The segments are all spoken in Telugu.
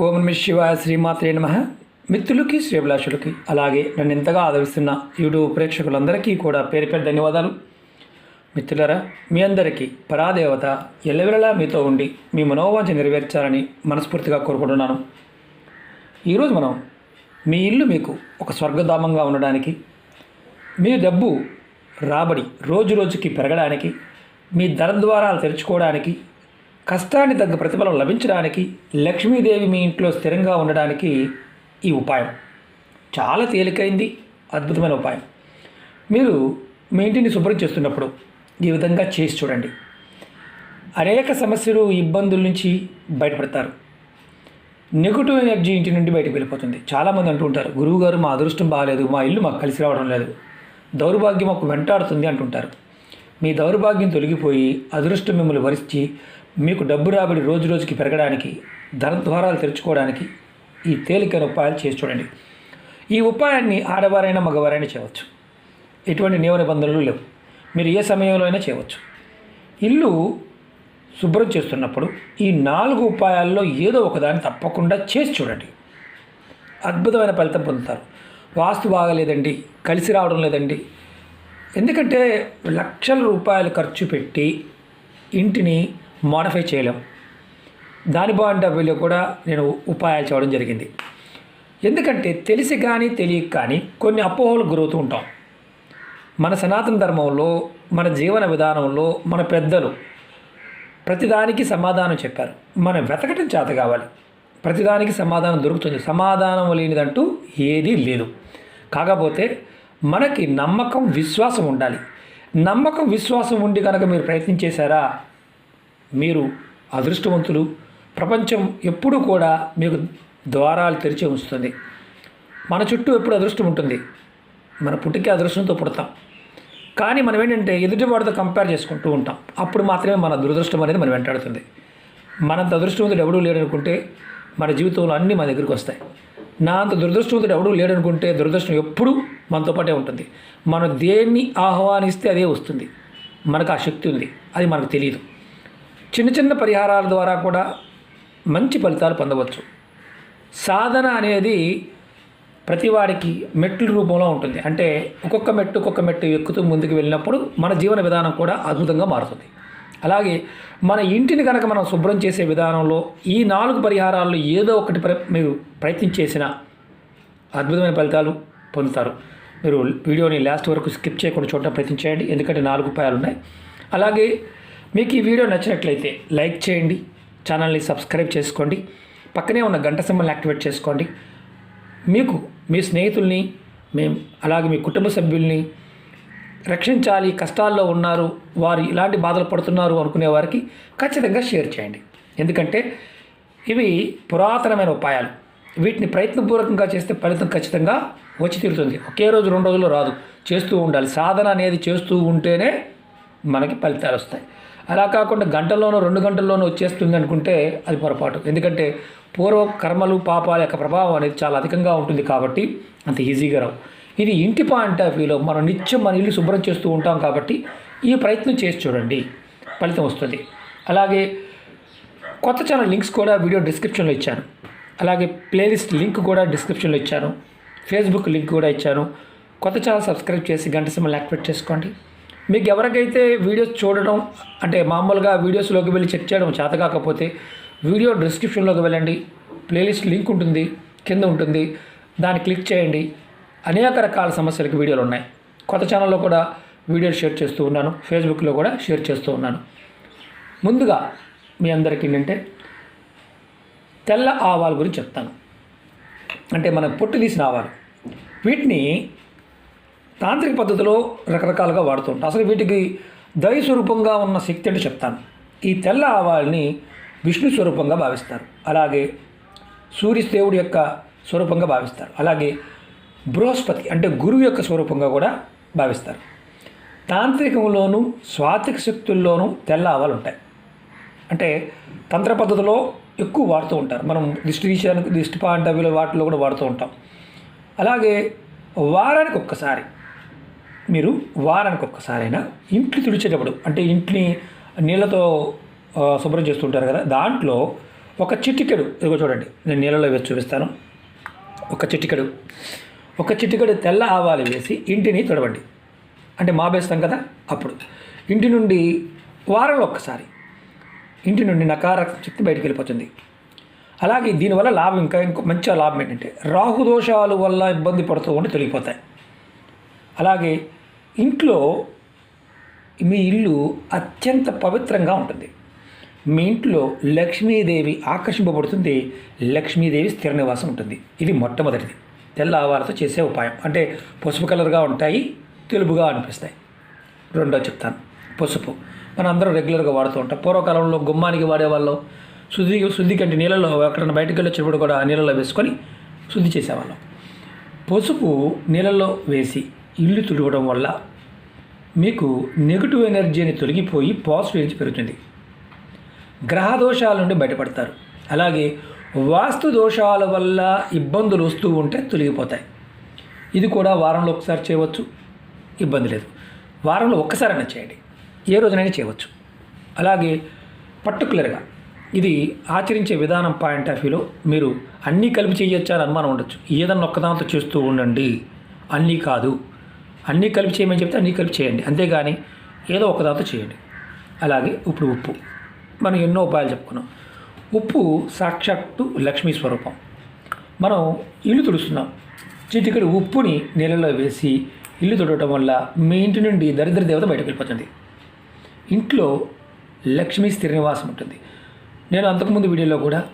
ఓం నమ శివాయ శ్రీమాత్రే నమ. మిత్రులకి శ్రీభిలాషులకి అలాగే నన్ను ఎంతగా ఆదరిస్తున్న యూట్యూబ్ ప్రేక్షకులందరికీ కూడా పేరు పేరు ధన్యవాదాలు. మిత్రులరా మీ అందరికీ పరాదేవత ఎల్లవెల్లలా మీతో ఉండి మీ మనోవాంఛ నెరవేర్చాలని మనస్ఫూర్తిగా కోరుకుంటున్నాను. ఈరోజు మనం మీ ఇల్లు మీకు ఒక స్వర్గధామంగా ఉండడానికి మీ డబ్బు రాబడి రోజు రోజుకి పెరగడానికి మీ ధరద్వారాలు తెరుచుకోవడానికి కష్టాన్ని తగ్గ ప్రతిఫలం లభించడానికి లక్ష్మీదేవి మీ ఇంట్లో స్థిరంగా ఉండడానికి ఈ ఉపాయం. చాలా తేలికైంది అద్భుతమైన ఉపాయం. మీరు మీ ఇంటిని శుభ్రం చేస్తున్నప్పుడు ఈ విధంగా చేసి చూడండి. అనేక సమస్యలు ఇబ్బందుల నుంచి బయటపడతారు. నెగిటివ్ ఎనర్జీ ఇంటి నుండి బయటకు వెళ్ళిపోతుంది. చాలామంది అంటూ ఉంటారు గురువుగారు మా అదృష్టం బాగాలేదు మా ఇల్లు మాకు కలిసి రావడం లేదు. దౌర్భాగ్యం మాకు వెంటాడుతుంది అంటుంటారు మీ దౌర్భాగ్యం తొలగిపోయి అదృష్టం మిమ్మల్ని వరిచి మీకు డబ్బు రాబడి రోజు రోజుకి పెరగడానికి ధన ద్వారాలు తెరుచుకోవడానికి ఈ తేలికైన ఉపాయాలు చేసి చూడండి. ఈ ఉపాయాన్ని ఆడవారైనా మగవారైనా చేయవచ్చు. ఎటువంటి నియమ నిబంధనలు లేవు. మీరు ఏ సమయంలో అయినా చేయవచ్చు. ఇల్లు శుభ్రం చేస్తున్నప్పుడు ఈ నాలుగు ఉపాయాల్లో ఏదో ఒకదాన్ని తప్పకుండా చేసి చూడండి. అద్భుతమైన ఫలితం పొందుతారు. వాస్తు బాగలేదండి కలిసి రావడం లేదండి. ఎందుకంటే లక్షల రూపాయలు ఖర్చు పెట్టి ఇంటిని మోడిఫై చేయలేం. దాని బాగుంటే కూడా నేను ఉపాయాలు చేయడం జరిగింది. ఎందుకంటే తెలిసి కానీ తెలియక కానీ కొన్ని అపోహలు గురవుతూ ఉంటాం. మన సనాతన ధర్మంలో మన జీవన విధానంలో మన పెద్దలు ప్రతిదానికి సమాధానం చెప్పారు. మనం వెతకటం చేత కావాలి. ప్రతిదానికి సమాధానం దొరుకుతుంది. సమాధానం లేనిదంటూ ఏదీ లేదు. కాకపోతే మనకి నమ్మకం విశ్వాసం ఉండాలి. నమ్మకం విశ్వాసం ఉండి కనుక మీరు ప్రయత్నం చేశారా? మీరు అదృష్టవంతులు. ప్రపంచం ఎప్పుడూ కూడా మీకు ద్వారాలు తెరిచి ఉంచుతుంది. మన చుట్టూ ఎప్పుడు అదృష్టం ఉంటుంది. మన పుట్టికి అదృష్టంతో పుడతాం. కానీ మనం ఏంటంటే ఎదుటివాడితో కంపేర్ చేసుకుంటూ ఉంటాం. అప్పుడు మాత్రమే మన దురదృష్టం అనేది మనం వెంటాడుతుంది. మనంత అదృష్టవంతుడు ఎవడూ లేడనుకుంటే మన జీవితంలో అన్నీ మన దగ్గరికి వస్తాయి. నా అంత దురదృష్టవంతుడు ఎవడూ లేడనుకుంటే దురదృష్టం ఎప్పుడూ మనతో పాటే ఉంటుంది. మనం దేన్ని ఆహ్వానిస్తే అదే వస్తుంది. మనకు ఆ శక్తి ఉంది. అది మనకు తెలియదు. చిన్న చిన్న పరిహారాల ద్వారా కూడా మంచి ఫలితాలు పొందవచ్చు. సాధన అనేది ప్రతివాడికి మెట్ల రూపంలో ఉంటుంది. అంటే ఒక్కొక్క మెట్టు ఒక్కొక్క మెట్టు ఎక్కుతూ ముందుకు వెళ్ళినప్పుడు మన జీవన విధానం కూడా అద్భుతంగా మారుతుంది. అలాగే మన ఇంటిని కనుక మనం శుభ్రం చేసే విధానంలో ఈ నాలుగు పరిహారాల్లో ఏదో ఒకటి ప్ర మీరు ప్రయత్నం చేసిన అద్భుతమైన ఫలితాలు పొందుతారు. మీరు వీడియోని లాస్ట్ వరకు స్కిప్ చేయకుండా చూడటం ప్రయత్నించేయండి ఎందుకంటే నాలుగు ఉపాయాలు ఉన్నాయి. అలాగే మీకు ఈ వీడియో నచ్చినట్లయితే లైక్ చేయండి ఛానల్ని సబ్స్క్రైబ్ చేసుకోండి పక్కనే ఉన్న గంట సింబల్ని యాక్టివేట్ చేసుకోండి. మీకు మీ స్నేహితుల్ని మేము అలాగే మీ కుటుంబ సభ్యుల్ని రక్షించాలి కష్టాల్లో ఉన్నారు వారు ఇలాంటి బాధలు పడుతున్నారు అనుకునే వారికి ఖచ్చితంగా షేర్ చేయండి. ఎందుకంటే ఇవి పురాతనమైన ఉపాయాలు. వీటిని ప్రయత్నపూర్వకంగా చేస్తే ఫలితం ఖచ్చితంగా వచ్చి తీరుతుంది. ఒకే రోజు రెండు రోజుల్లో రాదు. చేస్తూ ఉండాలి. సాధన అనేది చేస్తూ ఉంటేనే మనకి ఫలితాలు వస్తాయి. అలా కాకుండా గంటల్లోనూ రెండు గంటల్లోనూ వచ్చేస్తుంది అనుకుంటే అది పొరపాటు. ఎందుకంటే పూర్వ కర్మలు పాపాల యొక్క ప్రభావం అనేది చాలా అధికంగా ఉంటుంది కాబట్టి అంత ఈజీగా రావు. ఇది ఇంటి పాయింట్ ఆఫ్ వ్యూలో మనం నిత్యం మన ఇల్లు శుభ్రం చేస్తూ ఉంటాం కాబట్టి ఈ ప్రయత్నం చేసి చూడండి. ఫలితం వస్తుంది. అలాగే కొత్త ఛానల్ లింక్స్ కూడా వీడియో డిస్క్రిప్షన్లో ఇచ్చాను. అలాగే ప్లేలిస్ట్ లింక్ కూడా డిస్క్రిప్షన్లో ఇచ్చాను. ఫేస్బుక్ లింక్ కూడా ఇచ్చాను. కొత్త ఛానల్ సబ్స్క్రైబ్ చేసి గంట సిమ్మల్ని యాక్టివేట్ చేసుకోండి. మీకు ఎవరికైతే వీడియోస్ చూడడం అంటే మామూలుగా వీడియోస్లోకి వెళ్ళి చెక్ చేయడం చేత కాకపోతే వీడియో డిస్క్రిప్షన్లోకి వెళ్ళండి. ప్లేలిస్ట్ లింక్ ఉంటుంది కింద ఉంటుంది. దాన్ని క్లిక్ చేయండి. అనేక రకాల సమస్యలకు వీడియోలు ఉన్నాయి. కొత్త ఛానల్లో కూడా వీడియోలు షేర్ చేస్తూ ఉన్నాను. ఫేస్బుక్లో కూడా షేర్ చేస్తూ ఉన్నాను. ముందుగా మీ అందరికీ ఏంటంటే తెల్ల ఆవాల గురించి చెప్తాను. అంటే మనం పొట్టు తీసిన ఆవాలు. వీటిని తాంత్రిక పద్ధతిలో రకరకాలుగా వాడుతూ ఉంటాం అసలు వీటికి దయ స్వరూపంగా ఉన్న శక్తి అంటే చెప్తాను. ఈ తెల్ల ఆవాల్ని విష్ణు స్వరూపంగా భావిస్తారు. అలాగే సూర్యదేవుడి యొక్క స్వరూపంగా భావిస్తారు. అలాగే బృహస్పతి అంటే గురువు యొక్క స్వరూపంగా కూడా భావిస్తారు. తాంత్రికంలోనూ స్వాతిక శక్తుల్లోనూ తెల్ల ఆవాలు ఉంటాయి. అంటే తంత్ర పద్ధతిలో ఎక్కువ వాడుతూ ఉంటారు. మనం దిష్టి విషయానికి దిష్టి పాండవ్యుల వాటిలో కూడా వాడుతూ ఉంటాం. అలాగే వారానికి ఒక్కసారి మీరు వారానికి ఒక్కసారైనా ఇంట్లు తుడిచేటప్పుడు అంటే ఇంటిని నీళ్ళతో శుభ్రం చేస్తుంటారు కదా దాంట్లో ఒక చిటికెడు ఇదిగో చూడండి నేను నీళ్ళలో వేసి చూపిస్తాను. ఒక చిటికెడు ఒక చిటికెడు తెల్ల ఆవాలు వేసి ఇంటిని తొడవండి. అంటే మాబేస్తాం కదా అప్పుడు. ఇంటి నుండి వారంలో ఒక్కసారి ఇంటి నుండి నకారాత్మక శక్తి బయటికి వెళ్ళిపోతుంది. అలాగే దీనివల్ల లాభం ఇంకా ఇంకో మంచి లాభం ఏంటంటే రాహుదోషాలు వల్ల ఇబ్బంది పడుతూ ఉండి తొలగిపోతాయి. అలాగే ఇంట్లో మీ ఇల్లు అత్యంత పవిత్రంగా ఉంటుంది. మీ ఇంట్లో లక్ష్మీదేవి ఆకర్షింపబడుతుంది లక్ష్మీదేవి స్థిర నివాసం ఉంటుంది. ఇది మొట్టమొదటిది. తెల్ల ఆవాలతో చేసే ఉపాయం. అంటే పసుపు కలర్గా ఉంటాయి తెలుపుగా అనిపిస్తాయి. రెండో చెప్తాను. పసుపు. మనం అందరం రెగ్యులర్గా వాడుతూ ఉంటాం. పూర్వకాలంలో గుమ్మానికి వాడేవాళ్ళం. శుద్ధి శుద్ధి కంటే నీళ్ళలో ఎక్కడైనా బయటకు వెళ్ళొచ్చినప్పుడు కూడా నీళ్ళలో వేసుకొని శుద్ధి చేసేవాళ్ళం. పసుపు నీళ్ళలో వేసి ఇల్లు తుడవడం వల్ల మీకు నెగిటివ్ ఎనర్జీని తొలగిపోయి పాజిటివ్ ఎనర్జీ పెరుగుతుంది. గ్రహ దోషాల నుండి బయటపడతారు. అలాగే వాస్తు దోషాల వల్ల ఇబ్బందులు వస్తూ ఉంటే తొలగిపోతాయి. ఇది కూడా వారంలో ఒకసారి చేయవచ్చు. ఇబ్బంది లేదు. వారంలో ఒక్కసారైనా చేయండి. ఏ రోజునైనా చేయవచ్చు. అలాగే పర్టికులర్గా ఇది ఆచరించే విధానం పాయింట్ ఆఫ్ వ్యూలో మీరు అన్నీ కలిపి చేయొచ్చా అని అనుమానం ఉండొచ్చు. ఏదన్నా ఒక్కదాంతో చేస్తూ ఉండండి. అన్నీ కాదు. అన్నీ కలిపి చేయమని చెప్తే అన్నీ కలిపి చేయండి. అంతేగాని ఏదో ఒకదాంతో చేయండి. అలాగే ఇప్పుడు ఉప్పు. మనం ఎన్నో ఉపాయాలు చెప్పుకున్నాం. ఉప్పు సాక్షాత్తు లక్ష్మీ స్వరూపం. మనం ఇల్లు తుడుస్తున్నాం. చిటికడి ఉప్పుని నీళ్ళలో వేసి ఇల్లు తుడవటం వల్ల మీ ఇంటి నుండి దరిద్ర దేవత బయటకు వెళ్ళిపోతుంది. ఇంట్లో లక్ష్మీ స్థిర నివాసం ఉంటుంది. నేను అంతకుముందు వీడియోలో కూడా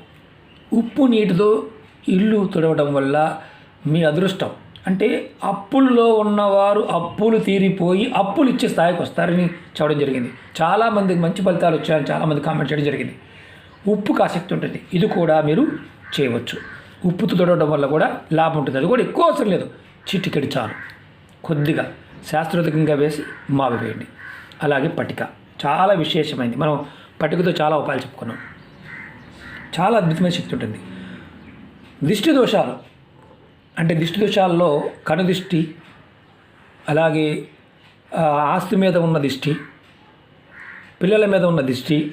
ఉప్పు నీటితో ఇల్లు తుడవడం వల్ల మీ అదృష్టం అంటే అప్పుల్లో ఉన్నవారు అప్పులు తీరిపోయి అప్పులు ఇచ్చే స్థాయికి వస్తారని చెప్పడం జరిగింది. చాలామందికి మంచి ఫలితాలు వచ్చాయని చాలామంది కామెంట్ చేయడం జరిగింది. ఉప్పుకు ఆసక్తి ఉంటుంది. ఇది కూడా మీరు చేయవచ్చు. ఉప్పుతో తొడవడం వల్ల కూడా లాభం ఉంటుంది. అది కూడా ఎక్కువ అవసరం లేదు. చిటికెడి చాలు. కొద్దిగా శాస్త్రోక్తంగా వేసి మావి వేయండి. అలాగే పటిక. చాలా విశేషమైంది. మనం పటికతో చాలా ఉపాయాలు చెప్పుకున్నాం. చాలా అద్భుతమైన శక్తి ఉంటుంది. దిష్టి దోషాలు అంటే దిష్టి దోషాల్లో కనుదిష్టి అలాగే ఆస్తి మీద ఉన్న దిష్టి పిల్లల మీద ఉన్న దిష్టి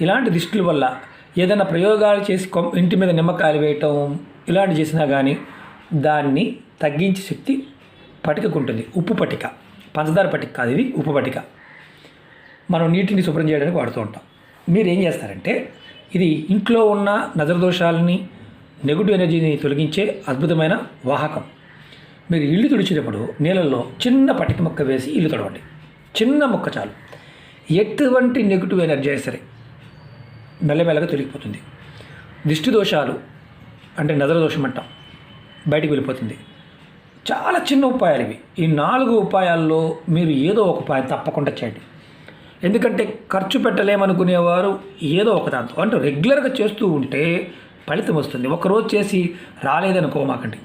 ఇలాంటి దిష్టిల వల్ల ఏదైనా ప్రయోగాలు చేసి కొం- ఇంటి మీద నిమ్మకాయలు వేయటం ఇలాంటి చేసినా కానీ దాన్ని తగ్గించే శక్తి పటికకుంటుంది. ఉప్పు పటిక పంచదార పటిక కాదు ఇది ఉప్పు పటిక. మనం నీటిని శుభ్రం చేయడానికి వాడుతూ ఉంటాం. మీరు ఏం చేస్తారంటే ఇది ఇంట్లో ఉన్న నజర దోషాలని నెగిటివ్ ఎనర్జీని తొలగించే అద్భుతమైన వాహకం. మీరు ఇల్లు తుడిచేటప్పుడు నీళ్ళల్లో చిన్న పటిక ముక్క వేసి ఇల్లు తొడవండి. చిన్న ముక్క చాలు. ఎటువంటి నెగిటివ్ ఎనర్జీ అయినా సరే మెల్లమెల్లగా తొలగిపోతుంది. దిష్టి దోషాలు అంటే నజర దోషం అంటాం. బయటికి వెళ్ళిపోతుంది. చాలా చిన్న ఉపాయాలు ఇవి. ఈ నాలుగు ఉపాయాల్లో మీరు ఏదో ఒక ఉపాయం తప్పకుండా చేయండి. ఎందుకంటే ఖర్చు పెట్టలేమనుకునేవారు ఏదో ఒక దాంతో. అంటే రెగ్యులర్గా చేస్తూ ఉంటే ఫలితం వస్తుంది. ఒకరోజు చేసి రాలేదనుకోమాకండి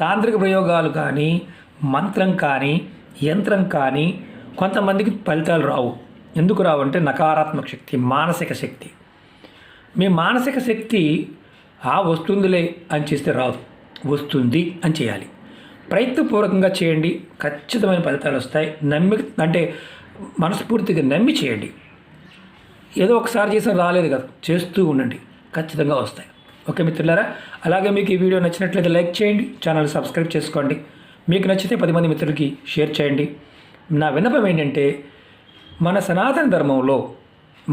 తాంత్రిక ప్రయోగాలు కానీ మంత్రం కానీ యంత్రం కానీ కొంతమందికి ఫలితాలు రావు. ఎందుకు రావు అంటే నకారాత్మక శక్తి మానసిక శక్తి. మీ మానసిక శక్తి ఆ వస్తుందిలే అని చేస్తే రాదు. వస్తుంది అని చేయాలి. ప్రయత్నపూర్వకంగా చేయండి. ఖచ్చితమైన ఫలితాలు వస్తాయి. నమ్మి అంటే మనస్ఫూర్తిగా నమ్మి చేయండి. ఏదో ఒకసారి చేసిన రాలేదు కదా. చేస్తూ ఉండండి. ఖచ్చితంగా వస్తాయి. ఓకే మిత్రులారా? అలాగే మీకు ఈ వీడియో నచ్చినట్లయితే లైక్ చేయండి ఛానల్ సబ్స్క్రైబ్ చేసుకోండి. మీకు నచ్చితే పది మంది మిత్రులకి షేర్ చేయండి. నా విన్నపం ఏంటంటే మన సనాతన ధర్మంలో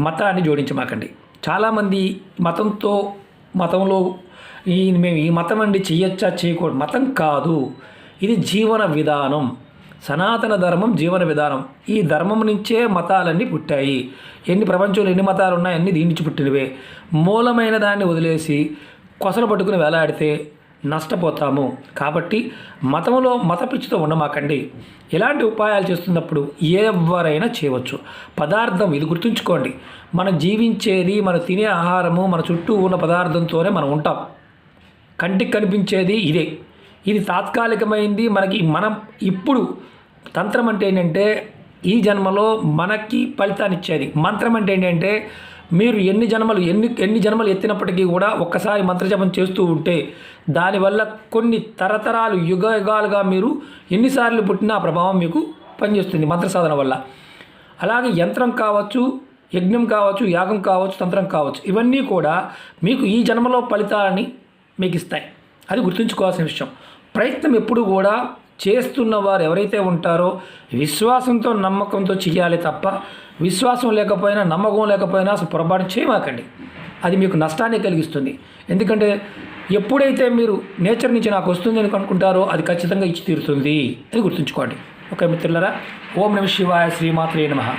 మతాన్ని జోడించమాకండి. చాలామంది మతంతో మతంలో ఈ మేము ఈ మతం అండి చేయొచ్చా చేయకూడదు మతం కాదు. ఇది జీవన విధానం. సనాతన ధర్మం జీవన విధానం. ఈ ధర్మం నుంచే మతాలన్నీ పుట్టాయి. ఎన్ని ప్రపంచంలో ఎన్ని మతాలు ఉన్నాయి అన్ని దీని నుంచి పుట్టినవే. మూలమైన దాన్ని వదిలేసి కొసలు పట్టుకుని వేలాడితే నష్టపోతాము. కాబట్టి మతంలో మత పిచ్చితో ఉండమాకండి. ఇలాంటి ఉపాయాలు చేస్తున్నప్పుడు ఎవరైనా చేయవచ్చు. పదార్థం ఇది గుర్తుంచుకోండి. మనం జీవించేది మనం తినే ఆహారము మన చుట్టూ ఉన్న పదార్థంతోనే మనం ఉంటాం. కంటికి కనిపించేది ఇదే. ఇది తాత్కాలికమైంది. మనకి మనం ఇప్పుడు తంత్రం అంటే ఏంటంటే ఈ జన్మలో మనకి ఫలితాన్ని ఇచ్చేది. మంత్రం అంటే ఏంటంటే మీరు ఎన్ని జన్మలు ఎన్ని ఎన్ని జన్మలు ఎత్తినప్పటికీ కూడా ఒక్కసారి మంత్రజపం చేస్తూ ఉంటే దానివల్ల కొన్ని తరతరాలు యుగ యుగాలుగా మీరు ఎన్నిసార్లు పుట్టినా ప్రభావం మీకు పనిచేస్తుంది మంత్ర సాధన వల్ల. అలాగే యంత్రం కావచ్చు యజ్ఞం కావచ్చు యాగం కావచ్చు తంత్రం కావచ్చు ఇవన్నీ కూడా మీకు ఈ జన్మలో ఫలితాలని మీకు ఇస్తాయి. అది గుర్తుంచుకోవాల్సిన విషయం. ప్రయత్నం ఎప్పుడు కూడా చేస్తున్న వారు ఎవరైతే ఉంటారో విశ్వాసంతో నమ్మకంతో చేయాలి తప్ప విశ్వాసం లేకపోయినా నమ్మకం లేకపోయినా అసలు పొరపాటు చేయమాకండి. అది మీకు నష్టాన్ని కలిగిస్తుంది. ఎందుకంటే ఎప్పుడైతే మీరు నేచర్ నుంచి నాకు వస్తుంది అని అనుకుంటారో అది ఖచ్చితంగా ఇచ్చి తీరుతుంది అది గుర్తుంచుకోండి. ఓకే మిత్రులరా ఓం నమ శివాయ శ్రీమాత్రే నమ.